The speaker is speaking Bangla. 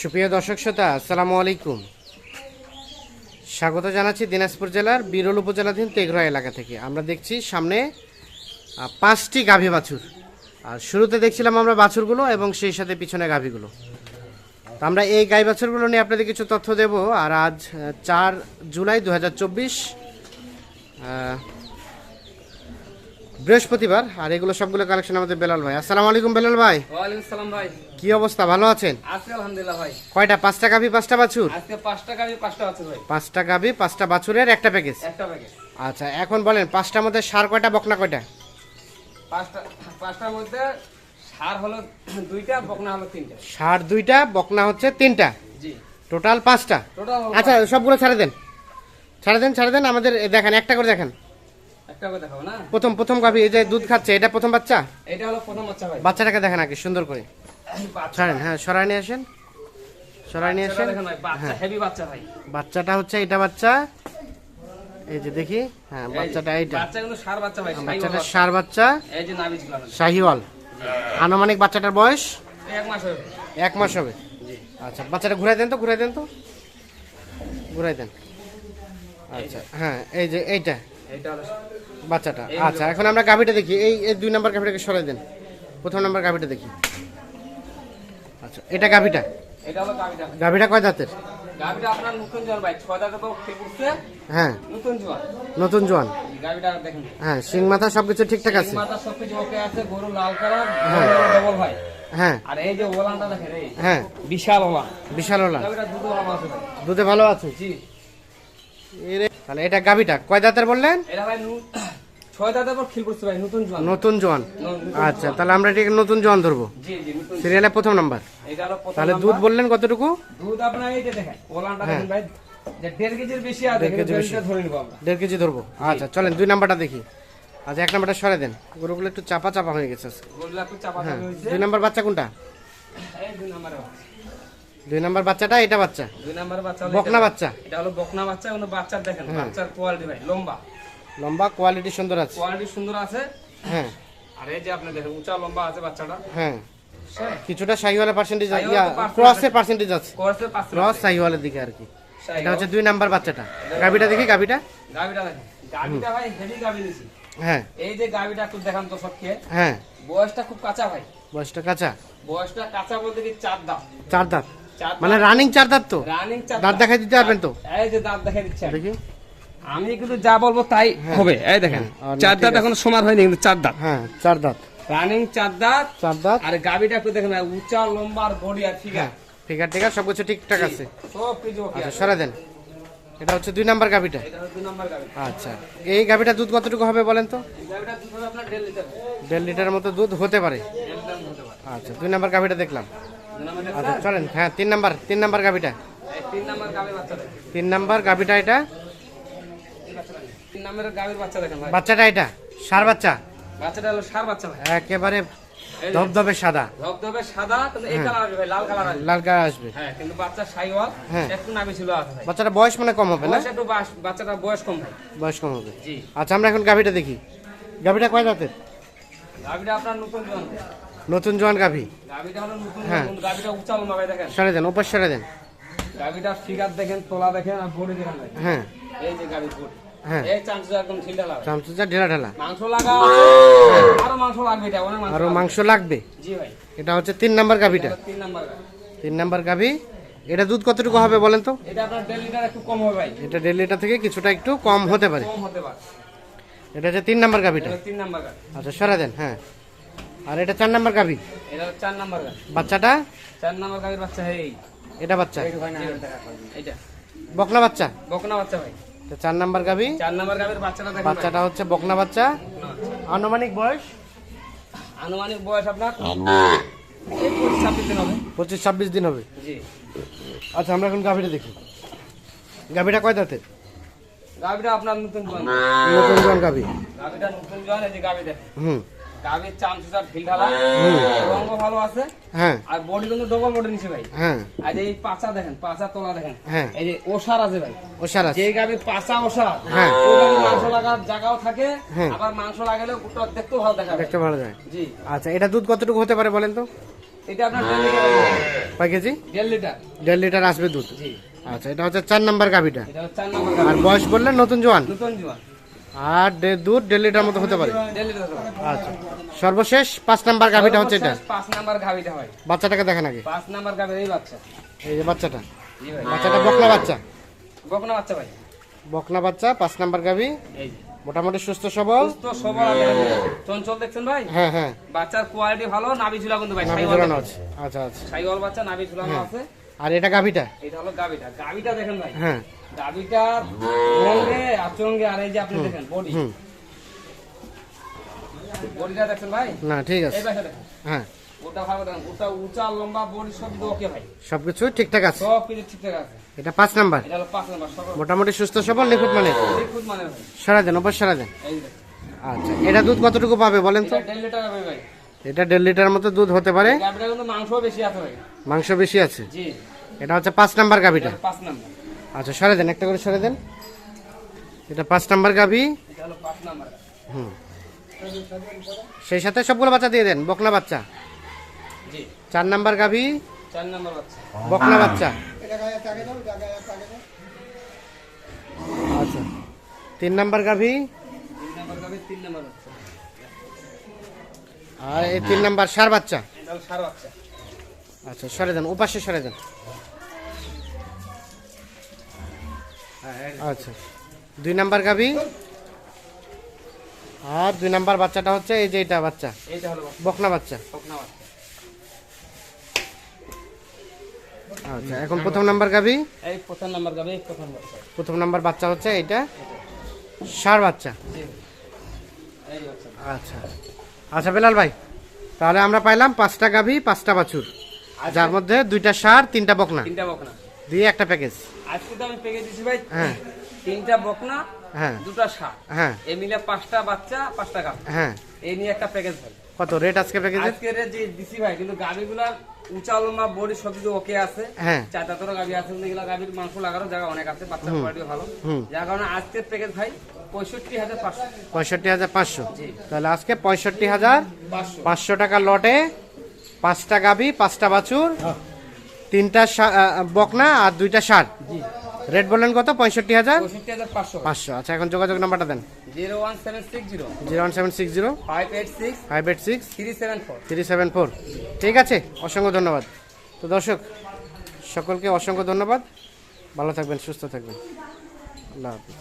সুপ্রিয় দর্শক শ্রোতা, আসসালামু আলাইকুম। স্বাগত জানাচ্ছি দিনাজপুর জেলার বিরল উপজেলাধীন তেঘরা এলাকা থেকে। আমরা দেখছি সামনে পাঁচটি গাভী বাছুর। আর শুরুতে দেখছিলাম আমরা বাছুরগুলো এবং সেই সাথে পিছনে গাভীগুলো। তো আমরা এই গাই বাছুরগুলো নিয়ে আপনাদের কিছু তথ্য দেব। আর আজ চার জুলাই দু হাজার চব্বিশ বৃহস্পতিবার আর এগুলো সবগুলো কালেকশন আমাদের বেলাল ভাই। আসসালামু আলাইকুম বেলাল ভাই। ওয়ালাইকুম সালাম ভাই। কি অবস্থা? ভালো আছেন? আজকে আলহামদুলিল্লাহ ভাই। কয়টা? পাঁচটা গাভী পাঁচটা বাছুর? আজকে পাঁচটা গাড়ি পাঁচটা আছে ভাই। পাঁচটা গাভী পাঁচটা বাছুরের একটা প্যাকেজ একটা প্যাকেট আচ্ছা এখন বলেন পাঁচটার মধ্যে সার কয়টা বকনা কয়টা? পাঁচটা পাঁচটার মধ্যে সার হলো দুইটা বকনা হলো তিনটা। সার দুইটা বকনা হচ্ছে তিনটা। জি। টোটাল পাঁচটা? আচ্ছা সবগুলো ছাড়ে দেন। ছাড়ে দেন ছাড়ে দেন আমাদের দেখেন একটা করে দেখেন একটা করে দেখাবো না প্রথম প্রথম গাভী এই যে দুধ খাচ্ছে এটা প্রথম বাচ্চা? এটা হলো প্রথম বাচ্চা ভাই। বাচ্চাটাকে দেখেন আগে সুন্দর করে। ছাড়েন হ্যাঁ সরাই নিয়ে আসেন। সরাই নিয়ে আসেন। বাচ্চা হেভি বাচ্চা ভাই। বাচ্চাটা হচ্ছে এটা বাচ্চা। এই যে দেখি হ্যাঁ বাচ্চাটা এইটা বাচ্চা কিন্তু সার বাচ্চা ভাই বাচ্চাটা সার বাচ্চা। এই যে শাহিওয়াল আনুমানিক বাচ্চাটার বয়স? এক মাস হবে। এক মাস হবে। আচ্ছা বাচ্চাটা ঘুরাই দেন তো ঘুরাই দেন তো। ঘুরাই দেন। আচ্ছা হ্যাঁ এই যে এইটা। বাচ্চাটা। আচ্ছা এখন আমরা গাভিটা দেখি। এই এই দুই নাম্বার গাভিটাকে সরাই দেন। প্রথম নাম্বার গাভিটা দেখি। আচ্ছা এটা গাভিটা? এটা হলো গাবিটা গাভিটা কয় দাঁতের আপনার নতুন জোয়ান ভাই। ছয় দাঁতে তো ঠিক হ্যাঁ। নতুন জোয়ান। নতুন জোয়ান? গাবিটা দেখেন। হ্যাঁ মাথা সবকিছু ঠিকঠাক আছে? মাথা সবকিছু ওকে আছে গরু লাল কালার হ্যাঁ। ডবল ভাই। হ্যাঁ। আর এই যে ওলানটা দেখেন এই হ্যাঁ। বিশাল ওলান। বিশাল ওলা আছে দুধে ভালো আছে? জি। তাহলে এটা গাভিটা। কয় দাঁতের বললেন? এটা ভাই ছয় দাঁতের পর খিল করছে ভাই নতুন জোয়ান। নতুন জোয়ান। আচ্ছা তাহলে আমরা এটাকে নতুন জোয়ান ধরবো। জি জি নতুন সিরিয়ালের প্রথম নাম্বার। এটা হলো প্রথম তাহলে দুধ বললেন কতটুকু? দুধ আপনার এই যে দেখেন ওলানটা হ্যাঁ। দেখেন ভাই যে দেড় কেজির বেশি আছে ধরে নিবো আমরা। দেড় কেজি ধরবো। আচ্ছা চলেন দুই নাম্বারটা দেখি। আচ্ছা এক নাম্বারটা সরে দেন। গরুগুলো একটু চাপা চাপা হয়ে গেছে। হ্যাঁ দুই নাম্বার বাচ্চা কোনটা? এই দুই নাম্বারে দুই নাম্বার বাচ্চাটা এটা বাচ্চা? দুই নাম্বারে বাচ্চা বকনা বাচ্চা? এটা হলো বকনা বাচ্চা এবং বাচ্চার দেখেন হ্যাঁ। বাচ্চার কোয়ালিটি ভাই লম্বা। লম্বা কোয়ালিটি সুন্দর আছে। কোয়ালিটি সুন্দর আছে। হ্যাঁ। আর এই যে আপনি দেখেন উঁচা লম্বা আছে বাচ্চাটা। হ্যাঁ। কিছুটা শাহিওয়ালের পার্সেন্টেজ ইয়া ক্রসের পার্সেন্টেজ আছে। কোর্সে পাঁচ ক্রস শাহিওয়ালের দিকে আর কি। এটা হচ্ছে দুই নাম্বার বাচ্চাটা। গাভিটা দেখি গাভিটা? গাবিটা দেখেন। গাবিটা ভাই হেভি গাবি নিছি হ্যাঁ। এই যে গাবিটা একটু দেখান তো সবকে। হ্যাঁ। বয়সটা খুব কাঁচা ভাই। বয়সটা কাঁচা? বয়সটা কাঁচা বলতে কি চার দাঁত। চার দাঁত। মানে রানিং চার দাঁত তো? রানিং চার দাঁত দেখাই দিতে পারবেন তো? এই যে দাঁত দেখাই দিচ্ছে দেখি। আমি কিন্তু যা বলব তাই হবে। এই দেখেন চার দাঁত। এখন সমান হয়নি কিন্তু চার দাঁত। হ্যাঁ চার দাঁত। রানিং চার দাঁত। চার দাঁত। আর গাবিটা একটু দেখেন উঁচা লম্বা আর বডি আর ফিগার হ্যাঁ ঠিক আছে ঠিক আছে সবকিছু ঠিকঠাক আছে। সব কিছু ওকে আচ্ছা সরে দেন। এটা হচ্ছে দুই নাম্বার গাভিটা। এটা দুই নাম্বার গাবি আচ্ছা এই গাভিটা দুধ কতটুকু হবে বলেন তো? এই গাবিটা দুধ হবে আপনার দেড় লিটার। দেড় লিটারের মতো দুধ হতে পারে। দেড় হতে পারে। আচ্ছা দুই নাম্বার গাভিটা দেখলাম। আচ্ছা চলেন হ্যাঁ তিন নাম্বার তিন নাম্বার গাভিটা। তিন নাম্বার গাভিটা এটা। বাচ্চাটা বাচ্চাটা এটা সার বাচ্চা। বাচ্চাটা হলো সার বাচ্চা ভাই একেবারে ধবধবে সাদা। ধবধবে সাদা কিন্তু এই কালার আসবে ভাই লাল কালার আসবে। লাল গায়ে আসবে হ্যাঁ। কিন্তু বাচ্চা সাইওয়াল হ্যাঁ। একটু নাবি ছিল আছে ভাই বাচ্চাটা বয়স মানে কম হবে না? একটু বাস- বয়স কম ভাই বয়স কম হবে। জি। আচ্ছা আমরা এখন গাভিটা দেখি। গাভিটা কয় দাঁতের? গাবিটা আপনার নতুন নতুন জোয়ান গাভি। হ্যাঁ। দেখেন। দেন ওপাশ সরে দেন। ফিগার দেখেন তোলা দেখেন আর বডি দেখেন হ্যাঁ। এই যে গাবির বডি। হ্যাঁ। মাংস আরও মাংস লাগবে এটা হচ্ছে তিন নাম্বার গাভিটা। তিন নাম্বার। গাভি। এটা দুধ কতটুকু হবে বলেন তো? এটা দেড় লিটার থেকে কিছুটা একটু কম হতে পারে। এটা হচ্ছে তিন নাম্বার গাভিটা। আচ্ছা সরা দেন হ্যাঁ। আর এটা চার নাম্বার গাভি? এটা চার নাম্বার গাবি বাচ্চাটা? চার নাম্বার গাবির বাচ্চা এই। এটা বাচ্চা? এইটা। বকনা বাচ্চা? বকনা বাচ্চা ভাই। এটা চার নাম্বার গাভি? চার নাম্বার গাবির বাচ্চাটা দেখেন বাচ্চাটা হচ্ছে বকনা বাচ্চা। আনুমানিক বয়স? আনুমানিক বয়স আপনার? পঁচিশ ছাব্বিশ দিন হবে। পঁচিশ ছাব্বিশ দিন হবে। জি। আচ্ছা আমরা এখন গাভিটা দেখি। গাভিটা কয় দাঁতের? গাবিটা আপনার নতুন জোয়ান। নতুন গাভি। গাবিটা নতুন জোয়ান এই যে গাবি দেখেন। হুম। গাবির চামচুটার ঢিল ঢালা রঙও ভালো আছে। হ্যাঁ। আর বডি কিন্তু ডবল বডি নিছে ভাই। হ্যাঁ। আর এই পাচা দেখেন পাচা তোলা দেখেন হ্যাঁ। এই যে ওষার আছে ভাই। ওষার আছে। যে গাবি পাচা ওষার হ্যাঁ। মাংস লাগার জায়গাও থাকে হ্যাঁ। আবার মাংস লাগালে ওটা দেখতেও ভালো দেখাবে। দেখতে ভালো যায় জি। আচ্ছা এটা দুধ কতটুকু হতে পারে বলেন তো? এটা আপনার কয় কেজি? দেড় লিটার। দেড় লিটার আসবে দুধ। জি। আচ্ছা এটা হচ্ছে চার নাম্বার গাভিটা। এটা চার নম্বর আর বয়স বললেন নতুন জোয়ান? নতুন জোয়ান। আর দে- দুধ দেড় লিটার মতো হতে পারে। আচ্ছা। সর্বশেষ পাঁচ নাম্বার গাভিটা হচ্ছে এটা? পাঁচ নাম্বার গাভিটা হয়। বাচ্চাটাকে দেখেন আগে। পাঁচ নাম্বার গাভির এই বাচ্চা। এই যে বাচ্চাটা। জি ভাই। বাচ্চাটা বকনা বাচ্চা। বকনা বাচ্চা ভাই। বকনা বাচ্চা পাঁচ নাম্বার গাভি। এই যে। মোটামুটি সুস্থ সবল। সুস্থ সবল আছে। চঞ্চল দেখছেন ভাই? হ্যাঁ হ্যাঁ। বাচ্চার কোয়ালিটি ভালো নাভি ঝুলা কিন্তু ভাই নাভি সাইওয়াল আছে। আচ্ছা আচ্ছা। সাইওয়াল বাচ্চা নাভি ঝুলানো হ্যাঁ। আছে। আর এটা গাভিটা? এটা হলো গাভিটা। গাভিটা দেখেন ভাই। হ্যাঁ। গাভিটার রঙে আচরঙ্গে আর এই যে আপনি দেখেন বডি। বডিটা দেখেন ভাই? না ঠিক আছে। এই পাশে দেখেন। হ্যাঁ। ওটা ভালো দেখেন ওটা উঁচা লম্বা বডি সব ওকে ভাই। সবকিছু ঠিকঠাক আছে? সব কিছু ঠিকঠাক আছে। এটা পাঁচ নাম্বার? এটা হলো পাঁচ নাম্বার মোটামুটি সুস্থ সবল নিখুঁত মানে নিখুঁত মানে ভাই। সারা দেন অবশ্যই সারা দেন। এই আচ্ছা এটা দুধ কতটুকু পাবে বলেন তো? এটা দেড় লিটার হবে ভাই। এটা দেড় লিটার মতো দুধ হতে পারে? মাংস বেশি আছে মাংস বেশি আছে? এটা হচ্ছে পাঁচ নাম্বার গাভিটা। পাঁচ নাম্বার। আচ্ছা সরে দেন একটা করে সরে দেন। এটা পাঁচ নাম্বার নাম্বার হুম। সেই সাথে সবগুলো বাচ্চা দিয়ে দেন বকনা বাচ্চা। চার নাম্বার গাভি। বকনা বাচ্চা। আচ্ছা তিন নাম্বার গাভি। আর এই তিন নাম্বার সার বাচ্চা। আচ্ছা সরে দেন উপাসে সরে দেন হ্যাঁ এই যে। আচ্ছা। দুই নাম্বার গাভি আর দুই নাম্বার বাচ্চাটা হচ্ছে এই যে এটা বাচ্চা। বকনা বাচ্চা। আচ্ছা এখন প্রথম নাম্বার গাভি এই প্রথম নাম্বার এই প্রথম বাচ্চা। প্রথম নাম্বার বাচ্চা হচ্ছে এইটা? সার বাচ্চা। এই বাচ্চা। আচ্ছা। আচ্ছা বেলাল ভাই তাহলে আমরা পাইলাম পাঁচটা গাভি পাঁচটা বাছুর। যার মধ্যে দুইটা সার তিনটা বকনা। তিনটা বকনা। দিয়ে একটা প্যাকেজ আজকে তো আমি পেকে দিছি ভাই হ্যাঁ। তিনটা বকনা হ্যাঁ। দুটা সার হ্যাঁ। এই মিলে পাঁচটা বাচ্চা পাঁচটা গাভি। হ্যাঁ। এই নিয়ে একটা প্যাকেজ ভাই। কত রেট আজকে প্যাকেজের আজকে রে যে দিছি ভাই কিন্তু গাভিগুলার উঁচা লম্বা বডি সব কিছু ওকে আছে। হ্যাঁ। চার চারটা গাভি আছে কিন্তু এগুলা গাভির মাংস লাগারও জায়গা অনেক আছে বাচ্চা কোয়ালিটি ভালো। যার কারণে আজকের প্যাকেজ ভাই পঁয়ষট্টি হাজার পাঁচশো। পঁয়ষট্টি হাজার পাঁচশো। তাহলে আজকে পঁয়ষট্টি হাজার পাঁচশো। পাঁচশো টাকা লটে পাঁচটা গাভি পাঁচটা বাছুর তিনটা বকনা আর দুইটা জি। রেট বললেন কত? পঁয়ষট্টি হাজার পাঁচশো। পাঁচশো। আচ্ছা এখন যোগাযোগ নাম্বারটা দেন। Zero one seven six zero. Zero one seven six zero. Five eight six. Five eight six. Three seven four. Three seven four. ঠিক আছে অসংখ্য ধন্যবাদ। তো দর্শক সকলকে অসংখ্য ধন্যবাদ। ভালো থাকবেন সুস্থ থাকবেন। আল্লাহ হাফিজ।